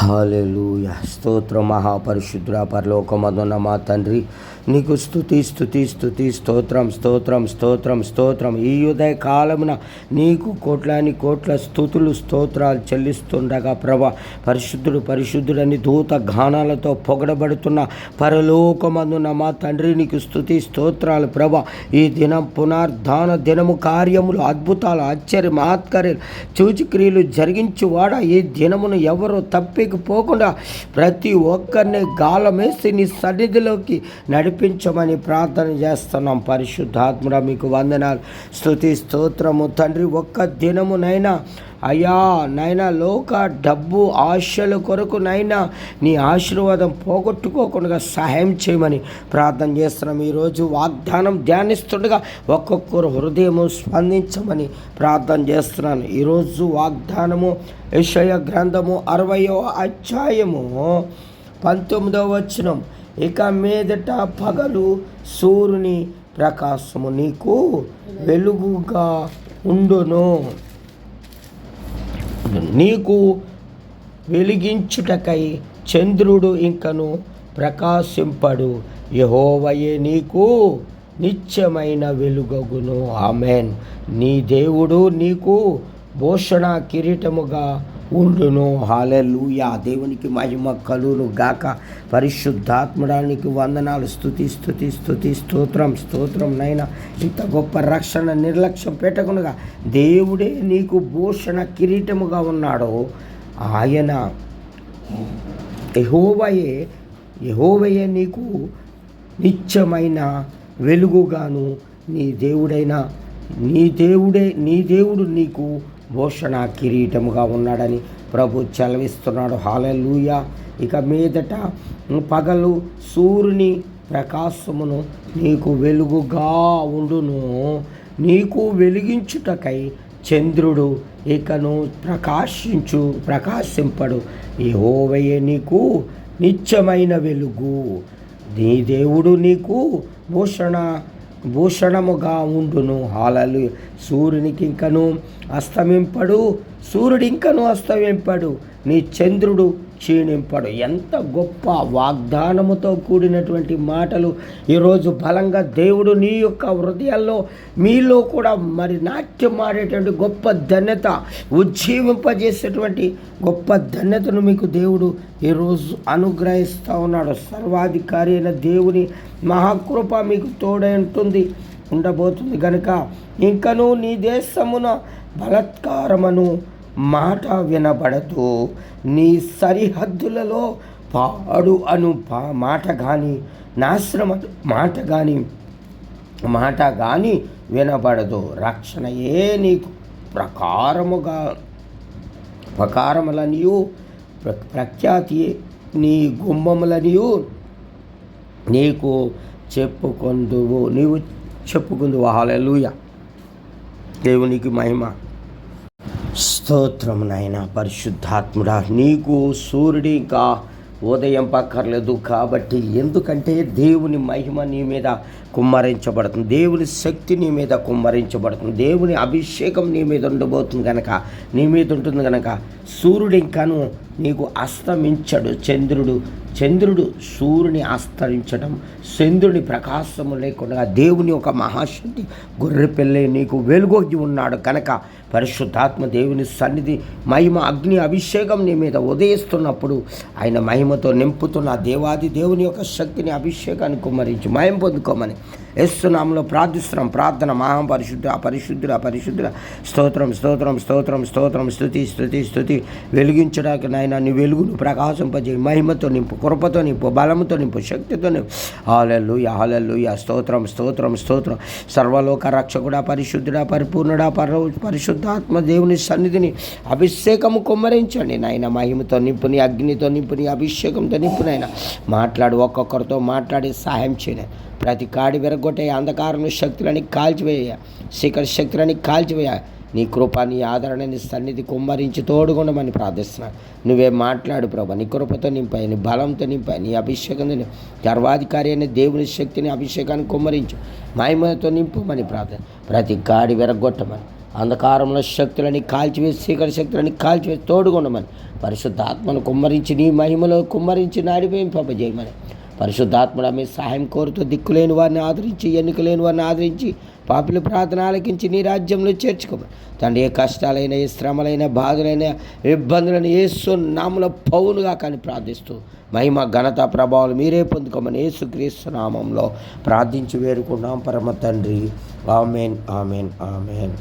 Hallelujah స్తోత్ర మహాపరిశుద్ర పరలోకమదున్న మా తండ్రి నీకు స్థుతి స్థుతి స్థుతి స్తోత్రం స్తోత్రం స్తోత్రం స్తోత్రం. ఈ ఉదయ కాలమున నీకు కోట్లాని కోట్ల స్థుతులు స్తోత్రాలు చెల్లిస్తుండగా ప్రభ పరిశుద్ధుడు పరిశుద్ధుడని దూత గానాలతో పొగడబడుతున్న పరలోకమందున మా తండ్రి నీకు స్థుతి స్తోత్రాలు ప్రభ. ఈ దినం పునర్ధాన దినము కార్యములు అద్భుతాలు ఆశ్చర్య ఆత్కరే చూచిక్రియలు జరిగించి వాడ ఈ దినమును ఎవరు తప్పిపోకుండా ప్రతి ఒక్కరిని గాలమేసి నీ సన్నిధిలోకి నడిపించమని ప్రార్థన చేస్తున్నాం. పరిశుద్ధాత్మడ మీకు వందనాలు స్థుతి స్తోత్రము. తండ్రి ఒక్క దినమునైనా అయ్యా నైనా లోక డబ్బు ఆశల కొరకు నైనా నీ ఆశీర్వాదం పోగొట్టుకోకుండా సహాయం చేయమని ప్రార్థన చేస్తున్నాం. ఈరోజు వాగ్దానం ధ్యానిస్తుండగా ఒక్కొక్కరు హృదయము స్పందించమని ప్రార్థన చేస్తున్నాను. ఈరోజు వాగ్దానము యషయ గ్రంథము అరవయో అధ్యాయము పంతొమ్మిదవ వచనం. ఇక మీదట పగలు సూర్యుని ప్రకాశము నీకు వెలుగుగా ఉండును. నీకు వెలిగించుటకై చంద్రుడు ఇంకను ప్రకాశింపడు. యహోవయే నీకు నిత్యమైన వెలుగగును. ఆమెన్. నీ దేవుడు నీకు భూషణ కిరీటముగా ఉండును. హాలెలూయా దేవునికి మహిమ కలును గాక. పరిశుద్ధాత్మడానికి వందనాలు. స్థుతి స్థుతి స్థుతి స్తోత్రం స్తోత్రం నైనా. ఇంత గొప్ప రక్షణ నిర్లక్ష్యం పెట్టకుండా దేవుడే నీకు భూషణ కిరీటముగా ఉన్నాడో ఆయన యహోవయే యహోవయే నీకు నిత్యమైన వెలుగుగాను నీ దేవుడైన నీ దేవుడే నీ దేవుడు నీకు భూషణ కిరీటముగా ఉన్నాడని ప్రభు చలవిస్తున్నాడు. హాలూయ ఇక మీదట పగలు సూర్యుని ప్రకాశమును నీకు వెలుగుగా ఉండును. నీకు వెలిగించుటకై చంద్రుడు ఇకను ప్రకాశించు ప్రకాశింపడు. ఈ హోవయే నీకు నిత్యమైన వెలుగు. నీ దేవుడు నీకు భూషణ భూషణముగా ఉండును. హాలలు సూర్యునికి ఇంకను అస్తమింపడు సూర్యుడు ఇంకను అస్తమింపడు. నీ చంద్రుడు క్షీణింపడు. ఎంత గొప్ప వాగ్దానముతో కూడినటువంటి మాటలు. ఈరోజు బలంగా దేవుడు నీ యొక్క హృదయాల్లో మీలో కూడా మరి నాట్యం ఆడేటువంటి గొప్ప ధన్యత ఉజ్జీవింపజేసేటువంటి గొప్ప ధన్యతను మీకు దేవుడు ఈరోజు అనుగ్రహిస్తూ ఉన్నాడు. సర్వాధికారి అయిన దేవుని మహాకృప మీకు తోడై ఉంటుంది ఉండబోతుంది. కనుక ఇంకను నీ దేశమున బలత్కారమును మాట వినబడదు. నీ సరిహద్దులలో పాడు అను పా మాట కానీ నాశ్రమ మాట కానీ మాట కానీ వినబడదు. రక్షణయే నీకు ప్రకారముగా ప్రకారములనియు ప్ర ప్రఖ్యాతి నీ గుమ్మములనియు నీకు చెప్పుకొందువు నీవు చెప్పుకుందువు. హాలూయ దేవునికి మహిమ. స్తోత్రం నాయన పరిశుద్ధాత్ముడా నీకు సూర్యుడి ఇంకా ఉదయం పక్కర్లేదు కాబట్టి ఎందుకంటే దేవుని మహిమ నీ మీద కుమ్మరించబడుతుంది దేవుని శక్తి నీ మీద కుమ్మరించబడుతుంది దేవుని అభిషేకం నీ మీద ఉండబోతుంది కనుక నీ మీద ఉంటుంది కనుక సూర్యుడు ఇంకాను నీకు అస్తమించడు చంద్రుడు చంద్రుడు సూర్యుని ఆస్తరించడం చంద్రుని ప్రకాశము లేకుండా దేవుని ఒక మహాశక్తి గొర్రె పిల్లే నీకు వెలుగొగి ఉన్నాడు కనుక పరిశుద్ధాత్మ దేవుని సన్నిధి మహిమ అగ్ని అభిషేకం నీ మీద ఉదయిస్తున్నప్పుడు ఆయన మహిమతో నింపుతున్న దేవాది దేవుని యొక్క శక్తిని అభిషేకాన్ని కుమ్మరించి మయం పొందుకోమని ఎస్సునామంలో ప్రార్థిస్తున్నాం. ప్రార్థన మహాపరిశుద్ధ అపరిశుద్ధుల పరిశుద్ధుల. స్తోత్రం స్తోత్రం స్తోత్రం స్తోత్రం. స్థుతి స్థుతి స్థుతి వెలిగించడానికి నాయన నీ వెలుగును ప్రకాశింపజే మహిమతో నింపు కృపతో నింపు బలంతో నింపు శక్తితో నింపు. Hallelujah hallelujah. స్తోత్రం స్తోత్రం స్తోత్రం. సర్వలోక రక్షకుడ పరిశుద్ధుడా పరిపూర్ణుడా పర పరిశుద్ధాత్మ దేవుని సన్నిధిని అభిషేకము కుమ్మరించండి నాయన. మహిమతో నింపుని అగ్నితో నింపుని అభిషేకంతో నింపు మాట్లాడు ఒక్కొక్కరితో మాట్లాడి సహాయం చేయను. ప్రతి కాడి విరగొట్టే అంధకారంలో శక్తులని కాల్చివేయ శిఖర శక్తులని కాల్చివేయ. నీ కృప నీ ఆదరణ నీ సన్నిధి కుమ్మరించి తోడుగుండమని ప్రార్థిస్తున్నాను నువ్వే మాట్లాడు ప్రభా. నీ కృపతో నింపాయి నీ బలంతో నింపాయి నీ అభిషేకంతో గర్వాధికారి అనే అయిన దేవుని శక్తిని అభిషేకాన్ని కుమ్మరించు. మహిమతో నింపమని ప్రార్థన ప్రతి గాడి విరగొట్టమని అంధకారంలో శక్తులని కాల్చివేసి శీకర శక్తులని కాల్చివేసి తోడుకొనమని పరిశుద్ధాత్మను కుమ్మరించి నీ మహిమలో కుమ్మరించి నాడిపోయింపజేయమని పరిశుద్ధాత్మడ మీ సహాయం కోరుతూ దిక్కులేని వారిని ఆదరించి ఎన్నిక లేని వారిని ఆదరించి పాపిల ప్రార్థన ఆలకించి నీ రాజ్యంలో చేర్చుకోమని. తండ్రి ఏ కష్టాలైన ఏ శ్రమలైన బాధలైన ఇబ్బందులను ఏసు నామల పౌలుగా కానీ ప్రార్థిస్తూ మహిమ ఘనత ప్రభావాలు మీరే పొందుకోమని యేసుక్రీస్తు నామంలో ప్రార్థించి వేరుకున్నాం పరమ తండ్రి. Amen amen amen.